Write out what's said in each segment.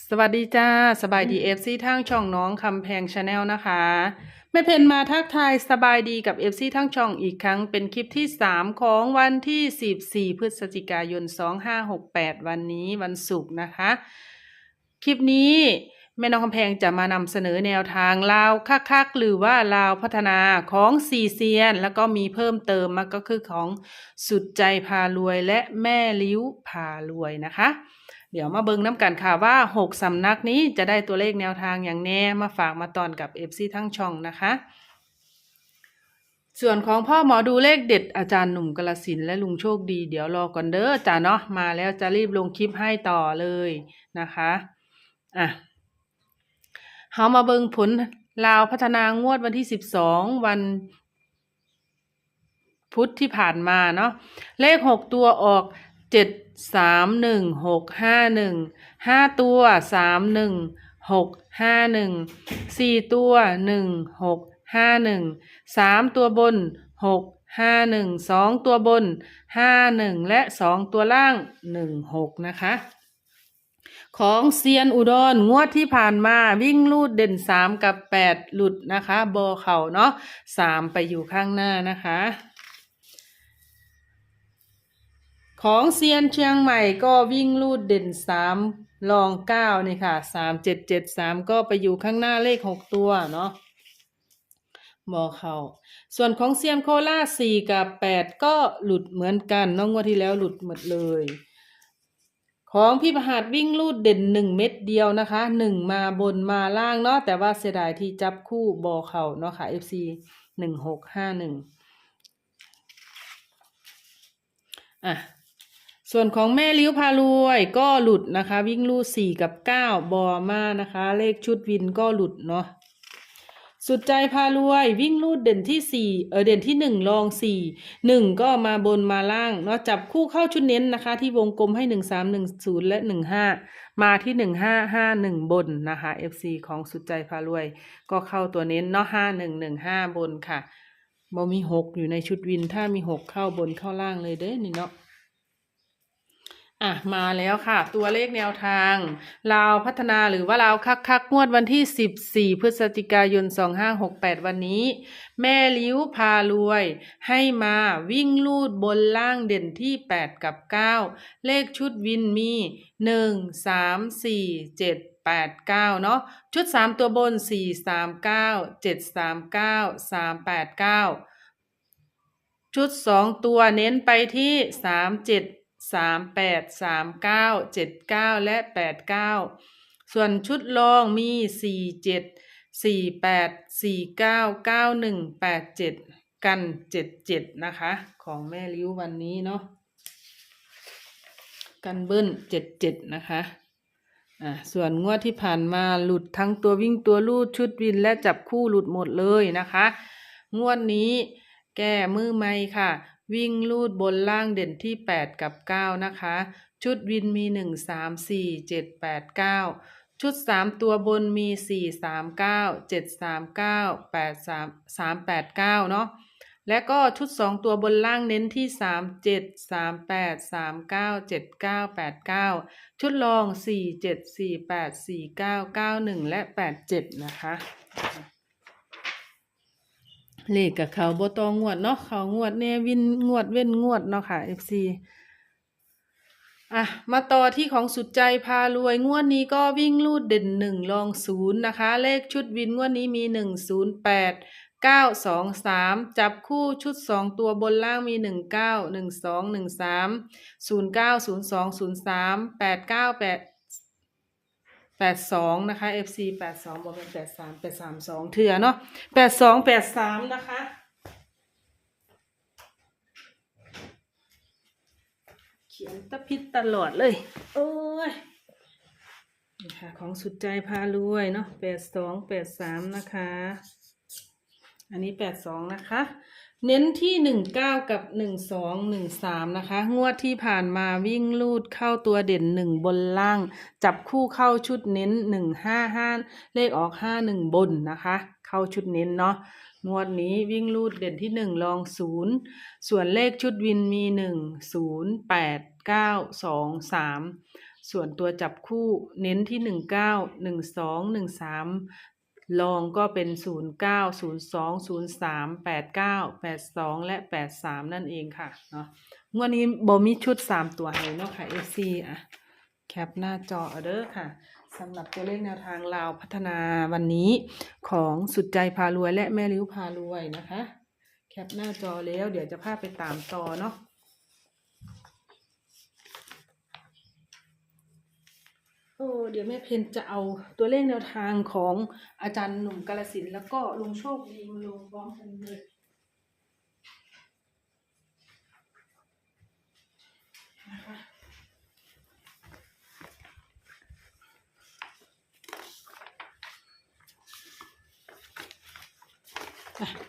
สวัสดีจ้า สบายดีเอฟซีทั้งช่องน้องคำแพงชาแนลนะคะ แม่เพนมาทักทายสบายดีกับเอฟซีทั้งช่องอีกครั้งเป็นคลิปที่ 3 ของวันที่ 14 พฤศจิกายน 2568 วันนี้วันศุกร์นะคะ คลิปนี้แม่น้องคำแพงจะมานำเสนอแนวทางลาวคักๆหรือว่าลาวพัฒนาของซีเซียน แล้วก็มีเพิ่มเติมมาก็คือของสุดใจพารวยและแม่ลิ้วพารวยนะคะ เดี๋ยวมาเบิ่งน้ำกันค่ะว่า 6สำนักนี้จะได้ตัวเลขแนวทางอย่างแน่มาฝากมาตอนกับ FC ทั้งช่องนะคะ ส่วนของพ่อหมอดูเลขเด็ดอาจารย์หนุ่มกละสินและลุงโชคดี เดี๋ยวรอก่อนเด้อจ้าเนาะมาแล้วจะรีบลงคลิปให้ต่อเลยนะคะอะเฮามาเบิ่งผลลาวพัฒนางวดวันที่ 12 วันพุธที่ผ่านมาเนาะเลขหกตัวออก เจ็ดสามหนึ่งหกห้าหนึ่งห้าตัวสามหนึ่งหกห้าหนึ่งสี่ตัวหนึ่งหกห้าหนึ่งสามตัวบนหกห้าหนึ่งสองตัวบนห้าหนึ่งและสองตัวล่างหนึ่งหกนะคะ ของเซียนอุดรงวดที่ผ่านมาวิ่งลูดเด่นสามกับแปดหลุดนะคะโบอเข่าเนาะสามไปอยู่ข้างหน้านะคะ ของเซียนเชียงใหม่ก็วิ่งลูดเด่นสามรองเก้านี่ค่ะสามเจ็ดเจ็ดสามก็ไปอยู่ข้างหน้าเลขหกตัวเนาะบอเขาส่วนของเซียนโคราสี่กับแปดก็หลุดเหมือนกันน้องงวดที่แล้วหลุดหมดเลย ของพี่ประหัดวิ่งลูดเด่นหนึ่งเม็ดเดียวนะคะหนึ่งมาบนมาล่างเนาะแต่ว่าเสียดายที่จับคู่บอเขาเนาะค่ะ FC หนึ่งหกห้าหนึ่งอะ ส่วนของแม่ลิ้วพารวยก็หลุดนะคะ วิ่งลูดสี่กับเก้าบอมานะคะ เลขชุดวินก็หลุดเนาะสุดใจพารวยวิ่งลูดเด่นที่สี่เออเด่นที่หนึ่งลองสี่หนึ่งก็มาบนมาล่างเนาะจับคู่เข้าชุดเน้นนะคะ ที่วงกลมให้หนึ่งสามหนึ่งศูนย์และหนึ่งห้ามาที่หนึ่งห้าห้าหนึ่งบนนะคะ FC ของสุดใจพารวย ก็เข้าตัวเน้นเนาะห้าหนึ่งหนึ่งห้าบนค่ะบ่มีหกอยู่ในชุดวินถ้ามีหกเข้าบนเข้าล่างเลยเด้อนี่เนาะ อะมาแล้วค่ะ ตัวเลขแนวทางลาวพัฒนาหรือว่าลาวคักคักงวดวันที่ 14 พฤศจิกายน 2568 วันนี้ แม่ลิ้วพารวย ให้มาวิ่งลูดบนล่างเด่นที่ 8 กับ 9 เลขชุดวินมี 1 3 4 7 8 9 เนาะชุด 3 ตัวบน 4 3 9 7 3 9 3 8 9 ชุด 2 ตัวเน้นไปที่ 3 7 สามแปดสามเก้าเจ็ดเก้าและแปดเก้าส่วนชุดรองมีสี่เจ็ดสี่แปดสี่เก้าเก้าหนึ่งแปดเจ็ดกันเจ็ดเจ็ดนะคะ ของแม่ลิ้ววันนี้เนาะกันเบิ้ลเจ็ดเจ็ดนะคะอ่าส่วนงวดที่ผ่านมาหลุดทั้งตัววิ่งตัวลูดชุดวินและจับคู่หลุดหมดเลยนะคะ งวดนี้แก้มือไม่ค่ะ วิ่งลูดบนล่างเด่นที่ 8 กับ 9 นะคะ ชุดวินมี 1 3 4 7 8 9 ชุด 3 ตัวบนมี 4 3 9 7 3 9 8 3 3 8 9 เนาะและก็ชุด 2 ตัวบนล่างเน้นที่ 3 7 3 8 3 9 7 9 8 9 ชุดรอง 4 7 4 8 4 9 9 1 และ 8 7 นะคะ เลขกับเขาบ่ตองงวดเนาะเขางวดแน่วินงวดเว้นงวดเนาะค่ะ FC อะมาต่อที่ของสุดใจพารวยงวดนี้ก็วิ่งลูดเด่นหนึ่งลองศูนย์นะคะ เลขชุดวินงวดนี้มีหนึ่งศูนย์แปดเก้าสองสามจับคู่ชุดสองตัวบนล่างมีหนึ่งเก้าหนึ่งสองหนึ่งสามศูนย์เก้าศูนย์สองศูนย์สามแปดเก้าแปด แปดสองนะคะ FC แปดสองบอกเป็นแปดสามแปดสามสองเถื่อเนาะแปดสองแปดสามนะคะเขียนตะพิดตลอดเลย โอ้ยนี่ค่ะของสุดใจพารวยเนาะแปดสองแปดสามนะคะ อันนี้แปดสองนะคะ เน้นที่หนึ่งเก้ากับหนึ่งสองหนึ่งสามนะคะ งวดที่ผ่านมาวิ่งลูดเข้าตัวเด่นหนึ่งบนล่าง จับคู่เข้าชุดเน้นหนึ่งห้าห้าเลขออกห้าหนึ่งบนนะคะ เข้าชุดเน้นเนาะงวดนี้วิ่งลูดเด่นที่หนึ่งลองศูนย์ส่วนเลขชุดวินมีหนึ่งศูนย์แปดเก้าสองสามส่วนตัวจับคู่เน้นที่หนึ่งเก้าหนึ่งสองหนึ่งสาม ลองก็เป็นศูนย์เก้าศูนย์สองศูนย์สามและแปดสามนั่นเองค่ะเนาะงวดนี้บมีชุดสามตัวให้เนาะค่ะ FC อะแคปหน้าจอเอาเด้อค่ะสำหรับตัวเลขแนวทางลาวพัฒนาวันนี้ของสุดใจพารวยและแม่ริ้วพารวยนะคะ แคปหน้าจอแล้วเดี๋ยวจะพาไปตามต่อเนาะ โอ้เดี๋ยวแม่เพนจะเอาตัวเลขแนวทางของอาจารย์หนุ่มกาลสินแล้วก็ลุงโชคดีมาลงพร้อมกันเลยนะคะ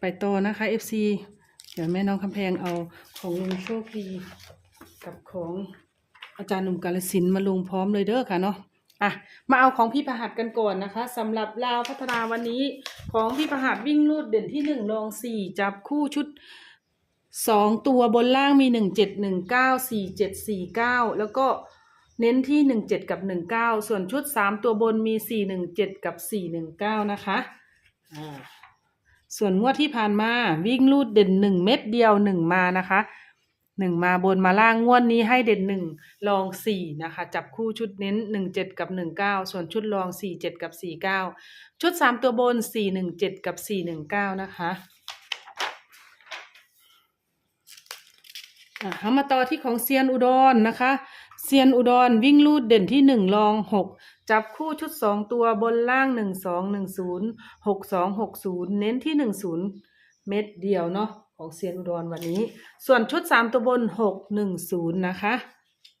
ไปต่อนะคะ FC เดี๋ยวแม่น้องคำแพงเอาของลุงโชคดีกับของอาจารย์หนุ่มกาลสินมาลงพร้อมเลยเด้อค่ะเนาะ อะมาเอาของพี่ประหัดกันก่อนนะคะสำหรับลาวพัฒนาวันนี้ของพี่ประหัดวิ่งลูดเด่นที่หนึ่งรองสี่จับคู่ชุดสองตัวบนล่างมีหนึ่งเจ็ดหนึ่งเก้าสี่เจ็ดสี่เก้าแล้วก็เน้นที่หนึ่งเจ็ดกับหนึ่งเก้าส่วนชุดสามตัวบนมีสี่หนึ่งเจ็ดกับสี่หนึ่งเก้านะคะอ่าส่วนงวดที่ผ่านมาวิ่งลูดเด่นหนึ่งเม็ดเดียวหนึ่งมานะคะ หนึ่งมาบนมาล่างงวดนี้ให้เด่นหนึ่งลองสี่นะคะ จับคู่ชุดเน้นหนึ่งเจ็ดกับหนึ่งเก้าส่วนชุดรองสี่เจ็ดกับสี่เก้าชุดสามตัวบนสี่หนึ่งเจ็ดกับสี่หนึ่งเก้านะคะอะเอามาต่อที่ของเซียนอุดรนะคะเซียนอุดรวิ่งลูดเด่นที่หนึ่งรองหกจับคู่ชุดสองตัวบนล่างหนึ่งสองหนึ่งศูนย์หกสองหกศูนย์เน้นที่หนึ่งศูนย์เม็ดเดียวเนาะ ของเซียนอุดรวันนี้ ส่วนชุดสามตัวบนหกหนึ่งศูนย์นะคะ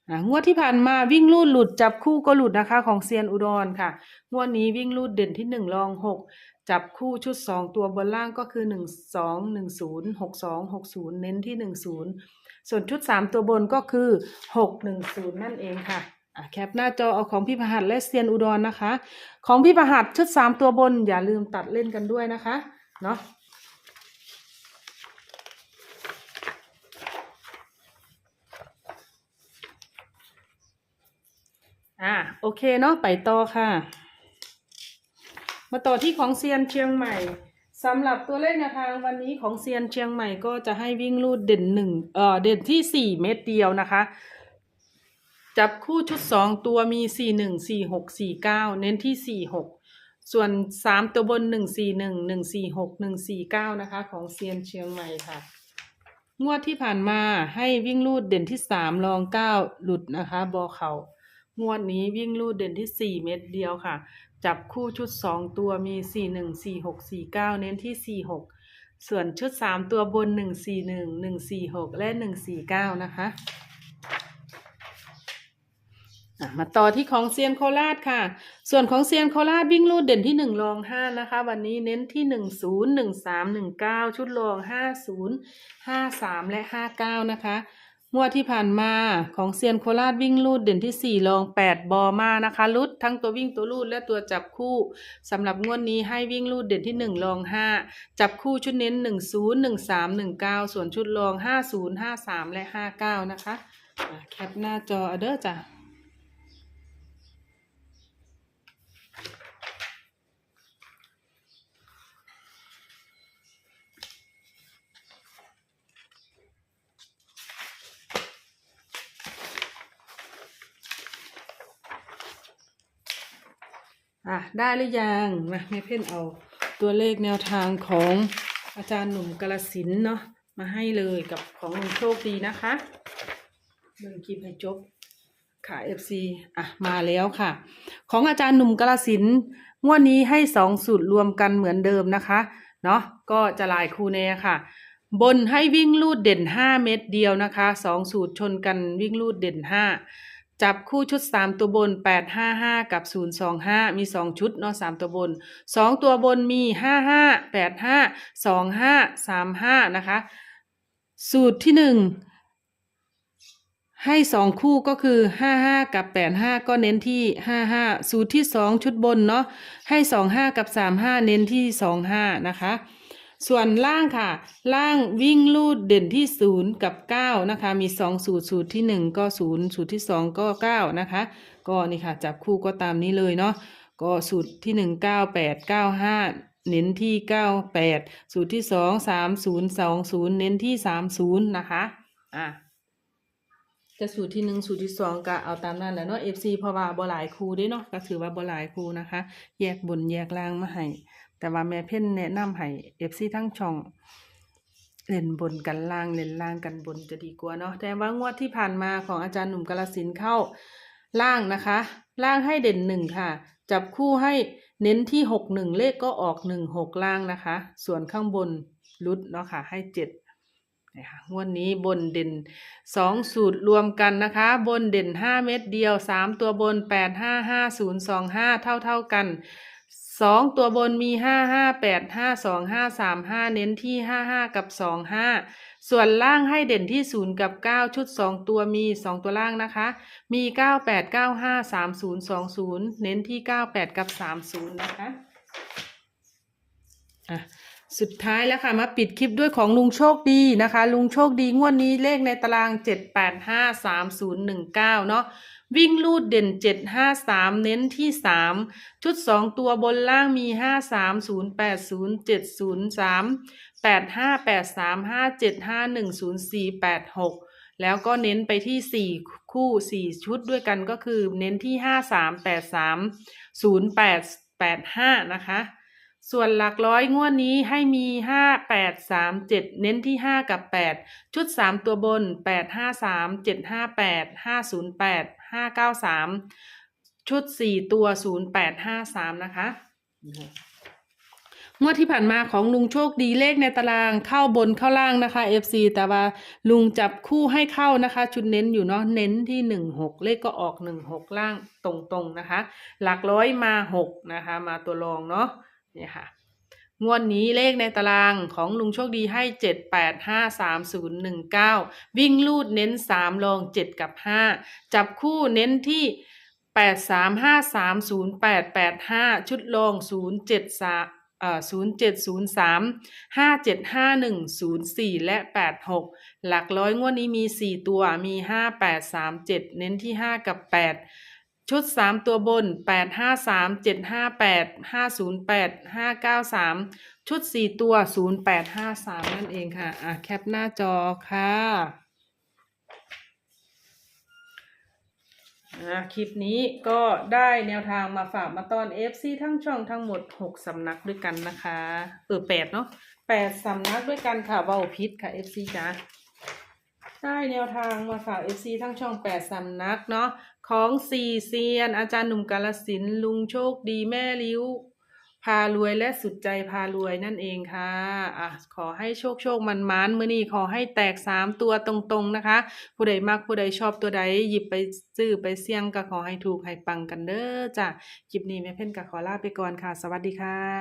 อะงวดที่ผ่านมาวิ่งลูดหลุดจับคู่ก็หลุดนะคะ ของเซียนอุดรค่ะ งวดนี้วิ่งลูดเด่นที่หนึ่งรองหกจับคู่ชุดสองตัวบนล่างก็คือหนึ่งสองหนึ่งศูนย์หกสองหกศูนย์เน้นที่หนึ่งศูนย์ส่วนชุดสามตัวบนก็คือหกหนึ่งศูนย์นั่นเองค่ะอะแคปหน้าจอเอาของพี่ประหัตและเซียนอุดรนะคะ ของพี่ประหัตชุดสามตัวบนอย่าลืมตัดเล่นกันด้วยนะคะเนาะ อะโอเคเนาะไปต่อค่ะ มาต่อที่ของเซียนเชียงใหม่สำหรับตัวเลขแนวทางวันนี้ของเซียนเชียงใหม่ก็จะให้วิ่งลูดเด่นหนึ่งเอ่อเด่นที่สี่เม็ดเดียวนะคะ จับคู่ชุดสองตัวมีสี่หนึ่งสี่หกสี่เก้าเน้นที่สี่หกส่วนสามตัวบนหนึ่งสี่หนึ่งหนึ่งสี่หกหนึ่งสี่เก้านะคะ ของเซียนเชียงใหม่ค่ะ งวดที่ผ่านมาให้วิ่งลูดเด่นที่สามรองเก้าหลุดนะคะบอเขา งวดนี้วิ่งลูดเด่นที่สี่เม็ดเดียวค่ะ จับคู่ชุดสองตัวมีสี่หนึ่งสี่หกสี่เน้นที่สี่หกส่วนชุดสามตัวบนหนึ่งสี่หนึ่งหนึ่งสี่หกและหนึ่งสี่เก้านะคะมาต่อที่ของเซียนโคราชค่ะ ส่วนของเซียนโคราชวิ่งลูดเด่นที่หนึ่งรองห้านะคะ วันนี้เน้นที่หนึ่งศูนย์หนึ่งสามหนึ่งเก้าชุดรองห้าศูนย์ห้าสามและห้าเก้านะคะ งวดที่ผ่านมาของเซียนโคราชวิ่งลูดเด่นที่สี่รองแปดบอมานะคะลุดทั้งตัววิ่งตัวลูดและตัวจับคู่สำหรับงวดนี้ให้วิ่งลูดเด่นที่หนึ่งรองห้าจับคู่ชุดเน้นหนึ่งศูย์งสามหนึ่งเก้าส่วนชุดรองห้าศูนย์าสามและห้าเก้านะคะแคปหน้าจอเอเด้อจ้ะ อะได้หรือยังมาแม่เพ่นเอาตัวเลขแนวทางของอาจารย์หนุ่มกาลสินเนาะมาให้เลยกับของลุงโชคดีนะคะเบิ่งคลิปให้จบค่ะ FC อะมาแล้วค่ะ ของอาจารย์หนุ่มกาลสินงวดนี้ให้สองสูตรรวมกันเหมือนเดิมนะคะเนาะก็จะลายคูแน่ค่ะ บนให้วิ่งลูดเด่น5เม็ดเดียวนะคะสองสูตรชนกันวิ่งลูดเด่น5 จับคู่ชุด3ตัวบน855กับ025มี2ชุดเนาะ3ตัวบน2ตัวบนมี55 85 25 35นะคะ สูตรที่1ให้2คู่ก็คือ55กับ85ก็เน้นที่55สูตรที่2ชุดบนเนาะให้25กับ35เน้นที่25นะคะ ส่วนล่างค่ะ ล่างวิ่งลูดเด่นที่ศูนย์กับเก้านะคะ มีสองสูตร สูตรที่หนึ่งก็ศูนย์สูตรที่สองก็เก้านะคะ ก็นี่ค่ะ จับคู่ก็ตามนี้เลยเนาะ ก็สูตรที่หนึ่งเก้าแปดเก้าห้าเน้นที่เก้าแปดสูตรที่สองสามศูนย์สองศูนย์เน้นที่สามศูนย์นะคะ อะก็สูตรที่หนึ่งสูตรที่สองก็เอาตามนั้นแหละเนาะ FC เพราะว่าบ่หลายคู่เด้เนาะ ก็ถือว่าบ่หลายคูนะคะ แยกบนแยกล่างมาให้ แต่ว่าแม่เพ่นแนะนำให้ FC ทั้งช่อง เล่นบนกันล่างเล่นล่างกันบนจะดีกว่าเนาะแต่ว่างวดที่ผ่านมาของอาจารย์หนุ่มกาลสินเข้าล่างนะคะ ล่างให้เด่นหนึ่งค่ะ จับคู่ให้เน้นที่หกหนึ่งเลขก็ออกหนึ่งหกล่างนะคะ ส่วนข้างบนรุดเนาะค่ะให้เจ็ดนะคะงวดนี้บนเด่นสองสูตรรวมกันนะคะ บนเด่นห้าเม็ดเดียวสามตัวบนแปดห้าห้าศูนย์สองห้าเท่าเท่ากัน สองตัวบนมีห้าห้าแปดห้าสองห้าสามห้าเน้นที่ห้าห้ากับสองห้าส่วนล่างให้เด่นที่ศูนย์กับเก้าชุดสองตัวมีสองตัวล่างนะคะ มีเก้าแปดเก้าห้าสามศูนย์สองศูนย์เน้นที่เก้าแปดกับสามศูนย์นะคะอะสุดท้ายแล้วค่ะ มาปิดคลิปด้วยของลุงโชคดีนะคะ ลุงโชคดีงวดนี้เลขในตารางเจ็ดแปดห้าสามศูนย์หนึ่งเก้าเนาะ วิ่งลูดเด่นเจ็ดห้าสามเน้นที่สามชุดสองตัวบนล่างมีห้าสามศูนย์แปดศูนย์เจ็ดศูนย์สามแปดห้าแปดสามห้าเจ็ดห้าหนึ่งศูนย์สี่แปดหกแล้วก็เน้นไปที่สี่คู่สี่ชุดด้วยกันก็คือเน้นที่ห้าสามแปดสามศูนย์แปดแปดห้านะคะ ส่วนหลักร้อยงวดนี้ให้มีห้าแปดสามเจ็ดเน้นที่ห้ากับแปดชุดสามตัวบนแปดห้าสามเจ็ดห้าแปดห้าศูนย์แปดห้าเก้าสามชุดสี่ตัวศูนย์แปดห้าสามนะคะงวดที่ผ่านมาของลุงโชคดีเลขในตารางเข้าบนเข้าล่างนะคะ FC แต่ว่าลุงจับคู่ให้เข้านะคะ ชุดเน้นอยู่เนาะเน้นที่หนึ่งหกเลขก็ออกหนึ่งหกล่างตรงๆนะคะ หลักร้อยมาหกนะคะ มาตัวรองเนาะเนี่ยค่ะ งวดนี้เลขในตารางของลุงโชคดีให้เจ็ดแปดห้าสามศูนย์หนึ่งเก้าวิ่งลูดเน้นสามลองเจ็ดกับห้าจับคู่เน้นที่แปดสามห้าสามศูนย์แปดแปดห้าชุดลองศูนย์เจ็ดสาเอ่อศูนย์เจ็ดศูนย์สามห้าเจ็ดห้าหนึ่งศูนย์สี่และแปดหกหลักร้อยงวดนี้มีสี่ตัวมีห้าแปดสามเจ็ดเน้นที่ห้ากับแปด ชุดสามตัวบนแปดห้าสามเจ็ดห้าแปดห้าศูนย์แปดห้าเก้าสามชุดสี่ตัวศูนย์แปดห้าสามนั่นเองค่ะ อะ แคปหน้าจอค่ะอะคลิปนี้ก็ได้แนวทางมาฝากมาตอน FC ทั้งช่องทั้งหมดหกสำนักด้วยกันนะคะ เออแปดเนาะแปดสำนักด้วยกันค่ะเบาพิษค่ะ FC จ้า ได้แนวทางมาฝาก FC ทั้งช่องแปดสำนักเนาะของสี่เซียน อาจารย์หนุ่มกาลสินลุงโชคดีแม่ลิ้ว พารวยและสุดใจพารวยนั่นเองค่ะอะ ขอให้โชคโชคมันมันๆมื้อนี้ขอให้แตกสามตัวตรงๆนะคะ ผู้ใดมักผู้ใดชอบตัวใดหยิบไปซื้อไปเสี่ยงก็ขอให้ถูกให้ปังกันเด้อจ้ะคลิปนี้แม่เพ่นก็ขอลาไปก่อนค่ะ สวัสดีค่ะ